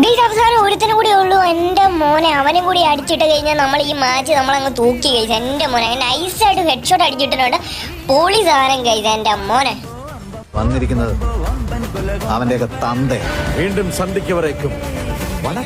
Guys അവസാനം ഒരുത്തിനും കൂടി ഉള്ളൂ. എന്റെ മോനെ അവനും കൂടി അടിച്ചിട്ട് കഴിഞ്ഞാൽ നമ്മൾ ഈ മാച്ച് നമ്മളങ്ങ് തൂക്കി ഗൈസ് എന്റെ മോനെ അങ്ങനെ നൈസായിട്ട് ഹെഡ് ഷോട്ട് അടിച്ചിട്ടുണ്ട്. പോളി സാധനം ഗൈസ് എന്റെ മോനെ. വന്നിരിക്കുന്നത് അവന്റെയൊക്കെ തന്ത വീണ്ടും സന്ധിക്ക് വരേക്കും. ഗൈസ്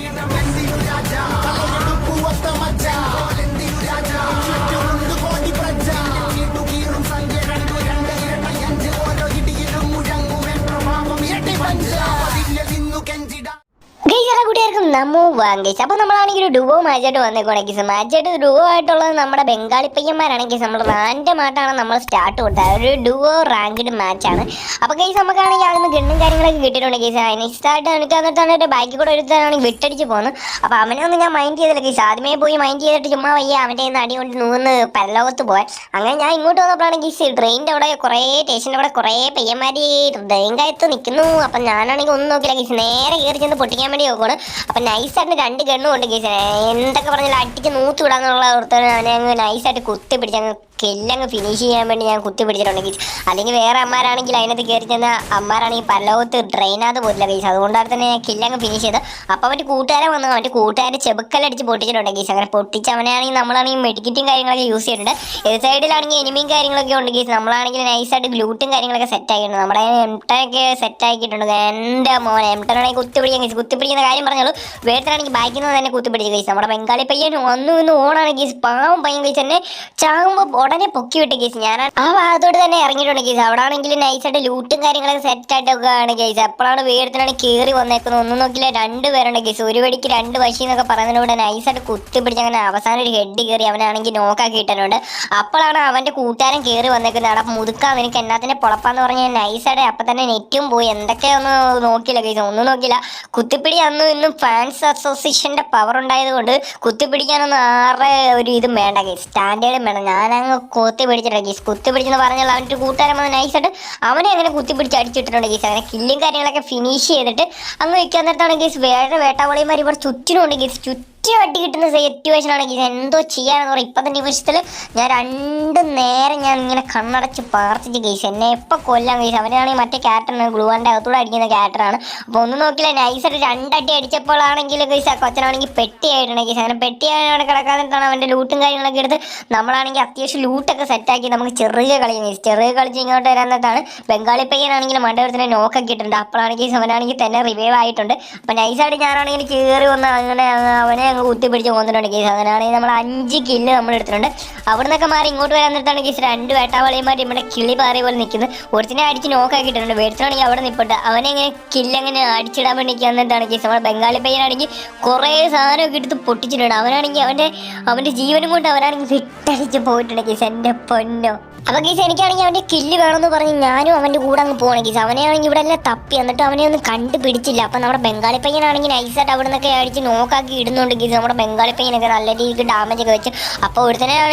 നമ്മു വാങ്ങിച്ച്. അപ്പോൾ നമ്മളാണെങ്കിൽ ഒരു ഡുവോ മാച്ചായിട്ട് വന്നേക്കോണെ ഗീസ്. മാച്ചായിട്ട് ഡുവോ ആയിട്ടുള്ളത് നമ്മുടെ ബംഗാളി പയ്യന്മാരാണെങ്കിൽ നമ്മൾ റാൻഡം ആയിട്ടാണ് നമ്മൾ സ്റ്റാർട്ട് കൊടുത്തത്. ഒരു ഡുവോ റാങ്ക്ഡ് മാച്ചാണ്. അപ്പോൾ കേസ് നമുക്കാണെങ്കിൽ അതിന് ഗണ്ണും കാര്യങ്ങളൊക്കെ കിട്ടിയിട്ടുണ്ട് ഗൈസ്. നെക്സ്റ്റ് എനിക്ക് എന്നിട്ടാണ് ഒരു ബാക്കി കൂടെ ഒരുത്താണെങ്കിൽ വിട്ടടിച്ച് പോകുന്നു അപ്പോൾ അവനെ ഒന്നും ഞാൻ മൈൻഡ് ചെയ്തില്ല കേസ് ആദ്യമേ പോയി മൈൻഡ് ചെയ്തിട്ട് ചുമ്മാ വയ്യ. അവന്റെ നിന്ന് അടി കൊണ്ട് നൂന്ന് പരലോകത്ത് പോയാൽ അങ്ങനെ ഞാൻ ഇങ്ങോട്ട് വന്നപ്പോഴാണ് ഗീസ് ട്രെയിനിന്റെ അവിടെ കുറേ സ്റ്റേഷന്റെ അവിടെ കുറേ പയ്യന്മാർ ഹൃദയം കയത്ത് നിൽക്കുന്നു അപ്പം ഞാനാണെങ്കിൽ ഒന്നും നോക്കില്ല ഗീസ്. നേരെ കയറി ചെന്ന് പൊട്ടിക്കാൻ വേണ്ടി നോക്കുകയാണ് അപ്പം നൈസായിട്ട് രണ്ട് ഗണ്ണും ഉണ്ട് ഗീസ്. എന്തൊക്കെ പറഞ്ഞാലും അടിക്ക് നൂത്ത് വിടാന്നുള്ള ഓർത്തവനെ അവനെ അങ്ങ് നൈസായിട്ട് കുത്തി പിടിച്ച് അങ്ങ് കില്ലങ്ങ് ഫിനിഷ് ചെയ്യാൻ വേണ്ടി ഞാൻ കുത്തി പിടിച്ചിട്ടുണ്ടെങ്കിൽ അല്ലെങ്കിൽ വേറെ അമ്മാരാണെങ്കിൽ അതിനകത്ത് കയറി ചെന്ന അമ്മാരാണെങ്കിൽ പലവത്ത് ഡ്രെയിനകത്ത് പോയില്ല ഗീസ് അതുകൊണ്ടാണ് തന്നെ ഞാൻ കില്ലങ്ങ് ഫിനിഷ് ചെയ്ത് അപ്പോൾ അവന്റെ കൂട്ടുകാരൻ വന്നു അവന്റെ കൂട്ടുകാരെ ചെബുക്കലടിച്ച് പൊട്ടിച്ചിട്ടുണ്ട് ഗീസ് അങ്ങനെ പൊട്ടിച്ച് അവനാണെങ്കിൽ നമ്മളാണെങ്കിൽ മെഡിക്കറ്റും കാര്യങ്ങളൊക്കെ യൂസ് ചെയ്തിട്ടുണ്ട് ഏത് സൈഡിലാണെങ്കിൽ എനിമിയും കാര്യങ്ങളൊക്കെ ഉണ്ട് ഗീസ് നമ്മളാണെങ്കിൽ നൈസായിട്ട് ഗ്ലൂട്ടും കാര്യങ്ങളൊക്കെ സെറ്റ് ആക്കിയിട്ടുണ്ട്. നമ്മുടെ എംടനൊക്കെ സെറ്റ് ആക്കിയിട്ടുണ്ട്. എന്റെ മോനെ എംടനാണെങ്കിൽ കുത്തിപ്പിടിക്കാൻ ഗീസ് കുത്തിപ്പിടിക്കുന്ന കാര്യം പറഞ്ഞോളൂ. വേട്ടനാണെങ്കിൽ ബാക്കിൽ നിന്ന് തന്നെ കുത്തിപ്പിടിച്ച് ഗീസ് നമ്മുടെ ബംഗാളി പയ്യൻ വന്നു ഇന്ന് ഓണാണ് ഗീസ് പാവം പയ്യൻ ഗീസ് തന്നെ ചാകുമ്പോൾ ഉടനെ പൊക്കി വിട്ട് കേസ് ഞാൻ ആ ഭാഗത്തോട്ട് തന്നെ ഇറങ്ങിയിട്ടുണ്ട് കേസ് അവിടെ ആണെങ്കിൽ നൈസായിട്ട് ലൂട്ടും കാര്യങ്ങളൊക്കെ സെറ്റ് ആയിട്ടൊക്കെയാണ് കേസ് എപ്പോഴാണ് വീടത്തിനാണ് കയറി വന്നേക്കുന്നത്. ഒന്നും നോക്കില്ല രണ്ട് പേരുണ്ട് കേസ് ഒരു വെടിക്ക് രണ്ട് വശി എന്നൊക്കെ പറയുന്നതിലൂടെ നൈസായിട്ട് കുത്തിപ്പിടിച്ച് അങ്ങനെ അവസാനം ഒരു ഹെഡ് കയറി അവനാണെങ്കിൽ നോക്കാക്കി ഇട്ടിട്ടുണ്ട് അപ്പോഴാണ് അവന്റെ കൂട്ടുകാരൻ കയറി വന്നേക്കുന്നത്. അവിടെ മുതുക്കാൻ നിനക്ക് എന്നാത്തിനെ പൊളപ്പാന്ന് പറഞ്ഞാൽ നൈസായിട്ട് അപ്പം തന്നെ നെറ്റും പോയി. എന്തൊക്കെയൊന്നും നോക്കില്ല കേസ് ഒന്നും നോക്കില്ല കുത്തിപ്പിടി അന്നും ഇന്നും ഫാൻസ് അസോസിയേഷന്റെ പവർ ഉണ്ടായത് കൊണ്ട് കുത്തിപ്പിടിക്കാനൊന്നും ആരുടെ ഒരു ഇതും വേണ്ട കേസ് സ്റ്റാൻഡേർഡും വേണം ഞാനങ്ങ് കുത്തി പിടിച്ചിട്ടുണ്ട് ഗീസ്. കുത്തി പിടിച്ചെന്ന് പറഞ്ഞാൽ അവന്റെ കൂട്ടുകാരൻ വന്ന് നൈസായിട്ട് അവനെ അങ്ങനെ കുത്തി പിടിച്ച് അടിച്ചിട്ടുണ്ട് ഗീസ്. അങ്ങനെ കില്ലും കാര്യങ്ങളൊക്കെ ഫിനിഷ് ചെയ്തിട്ട് അങ്ങ് വെക്കാൻ നേരത്താണ് ഗീസ്. വേറെ വേട്ടാവളിമാർ ഇവിടെ ചുറ്റിനുണ്ട് ഗീസ്. ചുറ്റും അടി കിട്ടുന്ന സിറ്റുവേഷൻ ആണെങ്കിൽ എന്തോ ചെയ്യാനെന്ന് പറയാം. തന്നെ നിമിഷത്തിൽ ഞാൻ രണ്ട് നേരം ഞാൻ ഇങ്ങനെ കണ്ണടച്ച് പാർത്തിച്ച് കേസ് എന്നെ എപ്പോൾ കൊല്ലാൻ കേസ് അവരാണെങ്കിൽ മറ്റേ ക്യാരക്ടറാണ് ഗ്ലൂവാന്റെ അകത്തൂടെ അടിക്കുന്ന ക്യാരക്ടറാണ് അപ്പോൾ ഒന്നും നോക്കില്ല. നൈസായിട്ട് രണ്ടടി അടിച്ചപ്പോഴാണെങ്കിൽ കേസ് ആ കൊച്ചനാണെങ്കിൽ പെട്ടിയായിട്ടുണ്ട് കേസ് അങ്ങനെ പെട്ടിയായിട്ട് കിടക്കാതിട്ടാണ് അവന്റെ ലൂട്ടും കാര്യങ്ങളൊക്കെ എടുത്ത് നമ്മളാണെങ്കിൽ അത്യാവശ്യം ലൂട്ടൊക്കെ സെറ്റാക്കി നമുക്ക് ചെറിയ കളി കേസ് ചെറിയ കളിച്ച് ഇങ്ങോട്ട് വരാൻ വരാന്നിട്ടാണ് ബംഗാളി പയ്യനാണെങ്കിൽ മണ്ടപുരത്തിനെ നോക്കൊക്കെ ഇട്ടിട്ടുണ്ട്. അപ്പോഴാണെങ്കിൽ അവനാണെങ്കിൽ തന്നെ റിവൈവ് ആയിട്ടുണ്ട്. അപ്പോൾ നൈസായിട്ട് ഞാനാണെങ്കിൽ കയറി വന്ന് അങ്ങനെ അവനെ അങ്ങ് കുത്തിപ്പിടിച്ച് പോകുന്നുണ്ട് കേസ് അങ്ങനെയാണെങ്കിൽ നമ്മൾ അഞ്ച് കില്ല് നമ്മൾ എടുത്തിട്ടുണ്ട്. അവിടെ നിന്നൊക്കെ മാറി ഇങ്ങോട്ട് വരാൻ നിർത്താണ് കേസ് രണ്ട് വേട്ടാവളിയന്മാർ ഇവിടെ കിളി പാറി പോലെ നിൽക്കുന്നത് ഒരുത്തിനെ അടിച്ച് നോക്കാക്കിയിട്ടുണ്ട് വേടിച്ചാണെങ്കിൽ അവിടെ നിൽപ്പിട്ട് അവനെ ഇങ്ങനെ കില്ലങ്ങനെ അടിച്ചിടാൻ വേണ്ടി എന്നിട്ടാണ് കേസ് നമ്മുടെ ബംഗാളി പയ്യനാണെങ്കിൽ കുറേ സാധനമൊക്കെ എടുത്ത് പൊട്ടിച്ചിട്ടുണ്ട്. അവനാണെങ്കിൽ അവന്റെ അവന്റെ ജീവനും കൊണ്ട് അവനാണെങ്കിൽ വിട്ടടിച്ച് പോയിട്ടുണ്ട് കേസ് എന്റെ പൊന്നോ. അപ്പോൾ ഗീസ് എനിക്കാണെങ്കിൽ അവന്റെ കില്ല് വേണമെന്ന് പറഞ്ഞ് ഞാനും അവന്റെ കൂടെ അങ്ങ് പോകണം ഗീസ്. അവനെയാണെങ്കിൽ ഇവിടെ എല്ലാം തപ്പി. എന്നിട്ട് അവനെ ഒന്നും കണ്ടുപിടിച്ചില്ല. അപ്പോൾ നമ്മുടെ ബംഗാളി പയ്യനാണെങ്കിൽ നൈസായിട്ട് അവിടെ നിന്നൊക്കെ അടിച്ച് നോക്കാക്കി ഇടുന്നുണ്ട് ഗീസ് നമ്മുടെ ബംഗാളി പെയിനൊക്കെ നല്ല രീതിക്ക് ഡാമേജ് ഒക്കെ വെച്ച്. അപ്പോൾ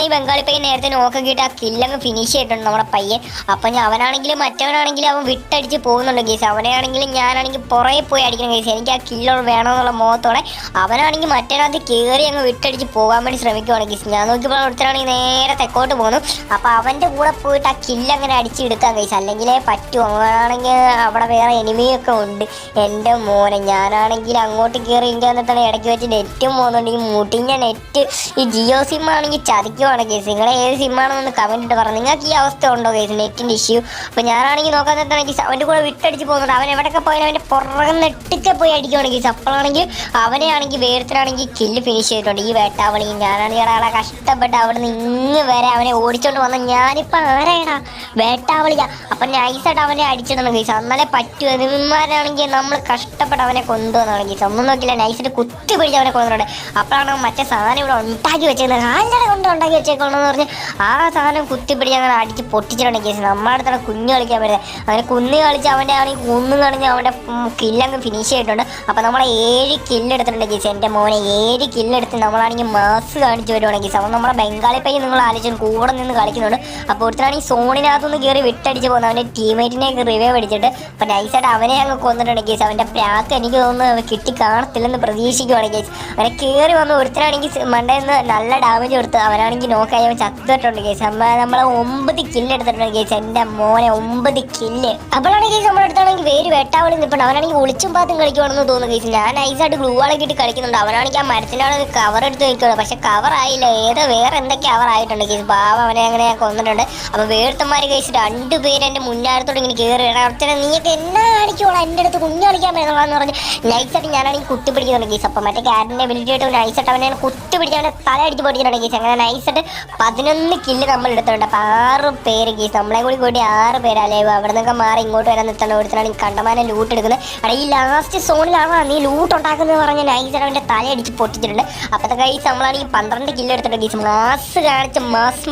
ഈ ബംഗാളി പെയിൻ നേരത്തെ നോക്കാക്കിയിട്ട് ആ കില്ലങ്ങ് ഫിനിഷ് ചെയ്തിട്ടുണ്ട് നമ്മുടെ പയ്യൻ. അപ്പോൾ ഞാൻ അവനാണെങ്കിലും മറ്റവനാണെങ്കിലും അവൻ വിട്ടടിച്ച് പോകുന്നുണ്ട് ഗീസ് അവനാണെങ്കിലും ഞാനാണെങ്കിൽ പുറകെ പോയി അടിക്കണം ഗീസ് എനിക്ക് ആ കില്ലർ വേണമെന്നുള്ള മുഖത്തോടെ അവനാണെങ്കിൽ മറ്റേനകത്ത് കയറി അങ്ങ് വിട്ടടിച്ച് പോകാൻ വേണ്ടി ശ്രമിക്കുവാണ് ഗീസ് ഞാൻ നോക്കിയപ്പോൾ ഒരുത്തനാണെങ്കിൽ നേരെ തെക്കോട്ട് പോകുന്നു. അപ്പോൾ അവന്റെ കൂടെ പോയിട്ട് ആ കില്ലങ്ങനെ അടിച്ച് അടിച്ചെടുക്കാൻ കഴിച്ചു അല്ലെങ്കിലേ പറ്റും. അവനാണെങ്കിൽ അവിടെ വേറെ എനിമിയൊക്കെ ഉണ്ട്. എന്റെ മോനെ ഞാനാണെങ്കിൽ അങ്ങോട്ട് കയറി എനിക്ക് വന്നിട്ടാണ് ഇടയ്ക്ക് വെച്ച് നെറ്റും പോകുന്നുണ്ട് മുട്ടിന്റെ നെറ്റ് ഈ ജിയോ സിം ആണെങ്കിൽ ചതിക്കുവാണ് കേസ്. നിങ്ങൾ ഏത് സിമ്മാണെന്നൊന്ന് കമന്റ് ഇട്ട് പറഞ്ഞു നിങ്ങൾക്ക് ഈ അവസ്ഥ ഉണ്ടോ കേസ്? നെറ്റിന്റെ ഇഷ്യൂ അപ്പോൾ ഞാനാണെങ്കിൽ നോക്കാൻ നേരത്താണെങ്കിൽ അവന്റെ കൂടെ വിട്ടടിച്ച് പോകുന്നുണ്ട്. അവൻ എവിടെയൊക്കെ പോയാലും അവന്റെ പുറകെ നെട്ടിക്കെ പോയി അടിക്കുവാണ് കേസ്. അപ്പോഴാണെങ്കിൽ അവനെ ആണെങ്കിൽ വേർത്തിനാണെങ്കിൽ കില്ല് ഫിനിഷ് ചെയ്തിട്ടുണ്ട്. ഈ വേട്ടാവളി ഞാനാണെങ്കിൽ ഒരാളെ കഷ്ടപ്പെട്ട് അവിടെ നിന്ന് ഇങ്ങ് വരെ അവനെ ഓടിച്ചോണ്ട് വന്ന ഞാനിപ്പോൾ ആരായടാ? വേട്ടാവളിയാ അപ്പം നൈസായിട്ട് അവനെ അടിച്ചിടണം കേസ്. അന്നലെ പറ്റുമോ ഇവന്മാരാണെങ്കിൽ നമ്മൾ കഷ്ടപ്പെട്ട് അവനെ കൊണ്ടുവന്നാണ് കേസ്. ഒന്നും നോക്കില്ല. നൈസിട്ട് കുത്തി പിടിച്ച് അവനെ കൊണ്ടുവന്നുണ്ട് അപ്പോഴാണ് മറ്റേ സാധനം ഇവിടെ ഉണ്ടാക്കി വെച്ചേക്കുന്നത് ആരുടെ കൊണ്ട് ഉണ്ടാക്കി വെച്ചേക്കണമെന്ന് പറഞ്ഞ് ആ സാധനം കുത്തിപ്പിടിച്ച് അങ്ങനെ അടിച്ച് പൊട്ടിച്ചിട്ടുണ്ട് കേസ്. നമ്മുടെ അടുത്താണ് കുഞ്ഞ് കളിക്കാൻ പറ്റുന്നത് അങ്ങനെ കുന്ന് കളിച്ച് അവന്റെ ആണെങ്കിൽ കുന്നു കളിഞ്ഞ് അവന്റെ കില്ലങ്ങ് ഫിനിഷ് ചെയ്തിട്ടുണ്ട്. അപ്പോൾ നമ്മളെ ഏഴ് കില്ലെടുത്തിട്ടുണ്ട് കേസ്. എന്റെ മോനെ ഏഴ് കില്ലെടുത്ത് നമ്മളാണെങ്കിൽ മാസ് കാണിച്ച് വരുവാണെങ്കിൽ കേസ്. അപ്പം നമ്മളെ ബംഗാളി പയ്യൻ നിങ്ങൾ ആലോചിച്ചു കൂടെ നിന്ന് കളിക്കുന്നുണ്ട്. അപ്പോൾ ഒരുത്തരാണെങ്കിൽ സോണിനകത്തുനിന്ന് കയറി വിട്ടടിച്ച് പോകുന്നത് അവന്റെ ടീമേറ്റിനെ റിവൈവ് അടിച്ചിട്ട്. അപ്പം നൈസായിട്ട് അവനെ അങ്ങ് കൊന്നിട്ടുണ്ട് കേസ്. അവന്റെ പ്രാക്ക് എനിക്ക് തോന്നുന്നു കിട്ടി കാണത്തില്ലെന്ന് പ്രതീക്ഷിക്കുവാണ് കേസ്. അങ്ങനെ കയറി വന്ന് ഒരുത്തനാണെങ്കിൽ മണ്ടേന്ന് നല്ല ഡാമേജ് കൊടുത്തു അവനാണെങ്കിൽ നോക്കായി ചത്തിട്ടുണ്ട് കേസ്. അമ്മ നമ്മളെ ഒമ്പത് കില്ല് എടുത്തിട്ടുണ്ട് കേസ്. എന്റെ മോനെ ഒമ്പത് കില്ല് അപ്പോഴാണ് കേസ് നമ്മുടെ അടുത്താണെങ്കിൽ വേര് വെട്ടാവളി നിൽപ്പുണ്ട് അവനാണെങ്കിൽ ഒളിച്ചും പാത്തും കളിക്കുവാണെന്ന് തോന്നുന്നു കേസ്. ഞാൻ നൈസായിട്ട് ഗ്ലൂ ആളൊക്കെ കളിക്കുന്നുണ്ട്. അവനാണെങ്കിൽ ആ മരത്തിനാണെങ്കിൽ കവർ എടുത്ത് നിൽക്കുകയാണ് പക്ഷെ കവർ ആയില്ല. ഏതോ വേറെ എന്തൊക്കെ കവർ ആയിട്ടുണ്ട് കേസ്. പാവ അവനെ അങ്ങനെ ഞാൻ കൊന്നിട്ടുണ്ട്. അപ്പോൾ വേർത്തന്മാർ കേസ് രണ്ടുപേരും എന്റെ മുന്നാരത്തോട് ഇങ്ങനെ കയറി അച്ഛനെ നീയൊക്കെ എന്നാ കാണിക്കുവാണോ എന്റെ അടുത്ത് കുഞ്ഞു കളിക്കാൻ പറ്റുന്നതാന്ന് പറഞ്ഞ്. നൈസായിട്ട് ഞാനാണെങ്കിൽ കുത്തി പിടിക്കുന്നുണ്ട് കേസ്. അപ്പം മറ്റേ ക്യാരറ്റിന്റെ എബിലിറ്റി ആയിട്ട് നൈസായിട്ട് അവനെ കുത്തി പിടിച്ച് അവനെ തല അടിച്ച് പൊടിക്കുന്നുണ്ട് ഗീസ്. അങ്ങനെ നൈസായിട്ട് പതിനൊന്ന് കില്ല് നമ്മൾ എടുത്തിട്ടുണ്ട്. അപ്പം ആറ് പേര് ഗീസ്. നമ്മളെ കൂടി കൂടി ആറ് പേരല്ലേ അവിടെ നിന്നൊക്കെ മാറി ഇങ്ങോട്ട് വരാൻ നിർത്തണം ഒരുത്തനാണ് കണ്ടമാനം ലൂട്ട് എടുക്കുന്നത്. അവിടെ ഈ ലാസ്റ്റ് സോണിലാണ് നീ ലൂട്ട് ഉണ്ടാക്കുന്നത് പറഞ്ഞ് നൈസായിട്ട് അവന്റെ തല അടിച്ച് പൊട്ടിച്ചിട്ടുണ്ട്. അപ്പോഴത്തെ കൈസ് ഈ പന്ത്രണ്ട് കില്ല് എടുത്തിട്ടുണ്ട് ഗീസ്. മാസ് കാണിച്ച് മാസ്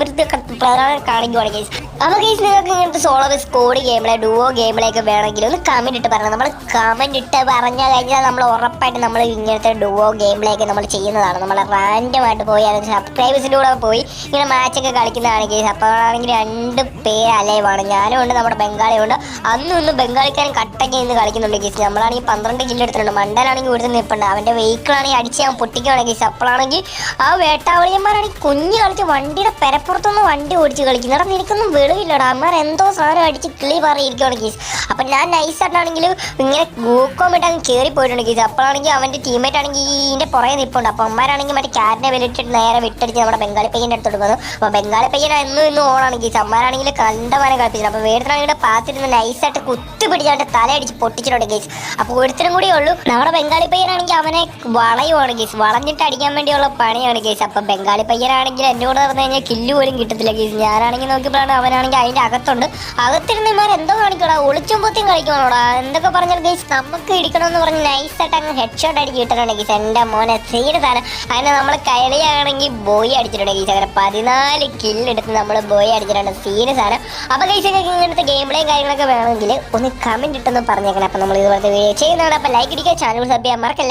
പ്രധാനം കാണിക്കുവാണ് കേസ് അപ്പോൾ കേസ് നിങ്ങൾക്ക് ഇങ്ങനത്തെ സോളോ സ്കോഡ് ഗെയിമിലെ ഡുവോ ഗെയിമിലേക്ക് വേണമെങ്കിൽ ഒന്ന് കമന്റ് ഇട്ട് പറയണം. നമ്മൾ കമന്റ് ഇട്ട് പറഞ്ഞു കഴിഞ്ഞാൽ നമ്മൾ ഉറപ്പായിട്ട് നമ്മൾ ഇങ്ങനത്തെ ഡുവോ ഗെയിമിലേക്ക് നമ്മൾ ചെയ്യുന്നതാണ്. നമ്മൾ റാൻഡമായിട്ട് പോയി അത് സബ്സ്ക്രൈബേഴ്സിന്റെ കൂടെ പോയി ഇങ്ങനെ മാച്ചൊക്കെ കളിക്കുന്നതാണ് കേസ് അപ്പോൾ ആണെങ്കിൽ രണ്ട് പേര് അലൈവാണ് ഞാനും ഉണ്ട് നമ്മുടെ ബംഗാളിയുണ്ട് അന്നും ഇന്നും ബംഗാളിക്കാരൻ കട്ടയ്ക്ക് ഇന്ന് കളിക്കുന്നുണ്ട് കേസ് നമ്മളാണെങ്കിൽ പന്ത്രണ്ട് കിലോ എടുത്തിട്ടുണ്ട്. മണ്ടനാണെങ്കിൽ ഇവിടുത്തെ നിൽപ്പുണ്ട് അവന്റെ വെഹിക്കിളാണെങ്കിൽ അടിച്ച് ഞാൻ പൊട്ടിക്കുകയാണ് കേസ് അപ്പോഴാണെങ്കിൽ ആ വേട്ടാവളിയന്മാരാണെങ്കിൽ കുഞ്ഞ് കളിച്ച് വണ്ടിയുടെ പെരപ്പുറത്തുനിന്ന് വണ്ടി ഓടിച്ച് കളിക്കുന്നു. എടാ നിനക്കൊന്നും വെളിവില്ലടാ അമ്മമാർ എന്തോ സാധനം അടിച്ച് കിളി പറയിരിക്കുകയാണ് കീസ് അപ്പം ഞാൻ നൈസായിട്ടാണെങ്കിൽ ഇങ്ങനെ ഗൂക്കോമിട്ട് അങ്ങ് കയറി പോയിട്ടുണ്ട് കീസ് അപ്പോഴാണെങ്കിൽ അവന്റെ ടീമേറ്റ് ആണെങ്കിൽ ഇതിന്റെ പുറകെ നിൽപ്പുണ്ട് അപ്പോൾ അമ്മമാരാണെങ്കിൽ മറ്റേ ക്യാറ്റിനെ വിലയിട്ടിട്ട് നേരെ വിട്ടടിച്ച് നമ്മുടെ ബംഗാളി പയ്യന്റെ അടുത്തോട്ട് പോകുന്നു അപ്പോൾ ബംഗാളി പയ്യൻ എന്നും ഇന്നും ഓണാണ് കീസ് അമ്മമാരാണെങ്കിൽ കണ്ടമാനം കളിപ്പിച്ചത് അപ്പോൾ വേടത്തിനാണെങ്കിൽ പാത്തിരുന്ന് നൈസായിട്ട് കുത്തി പിടിച്ചാണ്ട് തലയടിച്ച് പൊട്ടിച്ചിട്ടുണ്ട് കീസ് അപ്പോൾ ഒരുത്തരും കൂടിയേ ഉള്ളൂ. നമ്മുടെ ബംഗാളി പയ്യനാണെങ്കിൽ അവനെ വളയുവാണ് കീസ് വളഞ്ഞിട്ട് അടിക്കാൻ വേണ്ടിയുള്ള പണിയാണ് കേസ് അപ്പോൾ ബംഗാളി പയ്യനാണെങ്കിൽ എന്നോട് പറഞ്ഞു കഴിഞ്ഞാൽ കില്ല് പോലും കിട്ടത്തില്ല കേസ് ഞാനാണെങ്കിൽ നോക്കിയപ്പോഴാണ് അവനാണെങ്കിൽ അതിന്റെ അകത്തുണ്ട്. അകത്തിരുന്ന് ഇമാർ എന്തോ കാണിക്കടാ ഒളിച്ചും പൊത്തിയും കളിക്കണോടാ എന്തൊക്കെ പറഞ്ഞാൽ ഗൈസ് നമുക്ക് ഇടിക്കണമെന്ന് പറഞ്ഞ് നൈസായിട്ട് അങ്ങ് ഹെഡ് ഷോട്ട് അടിച്ച് കിട്ടുന്നുണ്ട് കേസ് എന്റെ മോനെ സീരിയസാണ് അതിനെ നമ്മൾ കയറിയാണെങ്കിൽ ബോയ് അടിച്ചിട്ടുണ്ട് കേസ് അങ്ങനെ പതിനാല് കില്ലെടുത്ത് നമ്മൾ ബോയ് അടിച്ചിട്ടുണ്ട് സീര് സാധനം. അപ്പോൾ ഗൈസ് ഇങ്ങനത്തെ ഗെയിം പ്ലേയും കാര്യങ്ങളൊക്കെ വേണമെങ്കിൽ ഒന്ന് കമന്റ് ഇട്ടൊന്ന് പറഞ്ഞേക്കണം. അപ്പോൾ നമ്മൾ ഇതുപോലത്തെ വീഡിയോ ചെയ്യുന്നതാണ്. അപ്പോൾ ലൈക്ക് ഇടിക്കുക ചാനൽ സബ് ചെയ്യാൻ മറക്കല്ല.